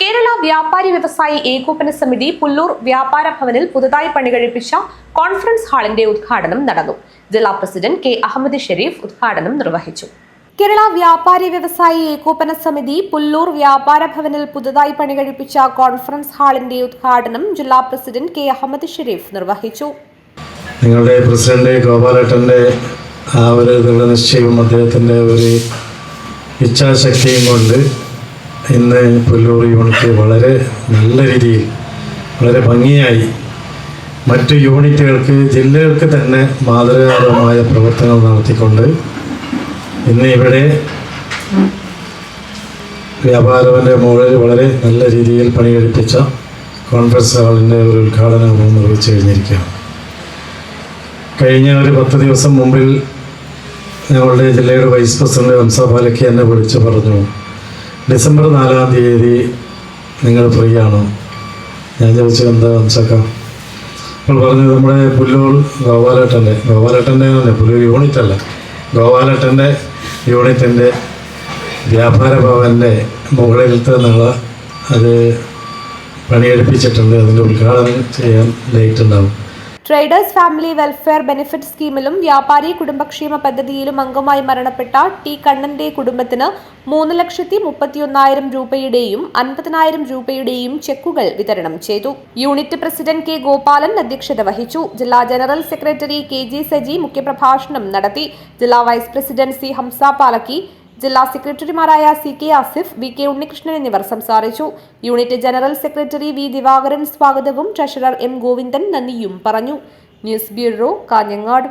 കേരള വ്യാപാരി വ്യവസായി ഏകോപന സമിതി പുല്ലൂർ വ്യാപാര ഭവനിൽ പുതുതായി പണികഴിപ്പിച്ച കോൺഫറൻസ് ഹാളിന്റെ ഉദ്ഘാടനം നടന്നു. ജില്ലാ പ്രസിഡന്റ് കെ അഹമ്മദ് ഷെരീഫ് ഉദ്ഘാടനം നിർവഹിച്ചു. കേരള വ്യാപാരി വ്യവസായി ഏകോപന സമിതി പുല്ലൂർ വ്യാപാര ഭവനിൽ പുതുതായി പണികഴിപ്പിച്ച കോൺഫറൻസ് ഹാളിന്റെ ഉദ്ഘാടനം ജില്ലാ പ്രസിഡന്റ് കെ അഹമ്മദ് ഷെരീഫ് നിർവഹിച്ചു. നിങ്ങളുടെ പ്രസിഡന്റ് ഗോപാലേട്ടന്റെ ആ ഒരു ദൃഢനിശ്ചയവും അദ്ദേഹത്തിന്റെ ഒരു ഇച്ഛാശക്തിയും കൊണ്ട് ഇന്ന് പുല്ലൂർ യൂണിറ്റ് വളരെ നല്ല രീതിയിൽ വളരെ ഭംഗിയായി മറ്റു യൂണിറ്റുകൾക്ക് ജില്ലകൾക്ക് തന്നെ മാതൃകാപരമായ പ്രവർത്തനങ്ങൾ നടത്തിക്കൊണ്ട് ഇന്ന് ഇവിടെ വ്യാപാരവന്റെ മുകളിൽ വളരെ നല്ല രീതിയിൽ പണിയെടുപ്പിച്ച കോൺഫറൻസ് ഹാളിന്റെ ഒരു ഉദ്ഘാടനവും നിർവഹിച്ചു കഴിഞ്ഞിരിക്കുകയാണ്. കഴിഞ്ഞ ഒരു പത്ത് ദിവസം മുമ്പിൽ ഞങ്ങളുടെ ജില്ലയുടെ വൈസ് പ്രസിഡന്റ് ഹംസ പാലക്കി എന്നെ വിളിച്ച് പറഞ്ഞു. ഡിസംബർ നാലാം തീയതി നിങ്ങൾ ഫ്രീ ആണോ? ഞാൻ ചോദിച്ചു എന്താ സംസാക്കാം അപ്പോൾ പറഞ്ഞത് നമ്മുടെ പുല്ലൂർ ഗോപാലേട്ടന്റെ ഗോപാലേട്ടന്റെ പുല്ലൂർ യൂണിറ്റ് അല്ല. ഗോപാലേട്ടന്റെ യൂണിറ്റിന്റെ വ്യാപാര ഭവന്റെ മുകളിലത്തെ നിള അത് പണിയെടുപ്പിച്ചിട്ടുണ്ട്. അതിന്റെ ഉദ്ഘാടനം ചെയ്യാൻ ലേറ്റ് ഉണ്ടാവും. ട്രേഡേഴ്സ് ഫാമിലി വെൽഫെയർ ബെനിഫിറ്റ് സ്കീമിലും വ്യാപാരി കുടുംബക്ഷേമ പദ്ധതിയിലും അംഗമായി മരണപ്പെട്ട ടി കണ്ണന്റെ കുടുംബത്തിന് മൂന്ന് ലക്ഷത്തി മുപ്പത്തിയൊന്നായിരം രൂപയുടെയും അൻപതിനായിരം രൂപയുടെയും ചെക്കുകൾ വിതരണം ചെയ്തു. യൂണിറ്റ് പ്രസിഡന്റ് കെ ഗോപാലൻ അധ്യക്ഷത വഹിച്ചു. ജില്ലാ general secretary K G Saji മുഖ്യപ്രഭാഷണം നടത്തി. ജില്ലാ vice president C Hamsa Palakki. ജില്ലാ സെക്രട്ടറിമാരായ C K Asif V K Unnikrishnan എന്നിവർ സംസാരിച്ചു. Unit general secretary V Divakaran സ്വാഗതവും ട്രഷറർ എം ഗോവിന്ദൻ നന്ദിയും പറഞ്ഞു. News bureau Kanhangad.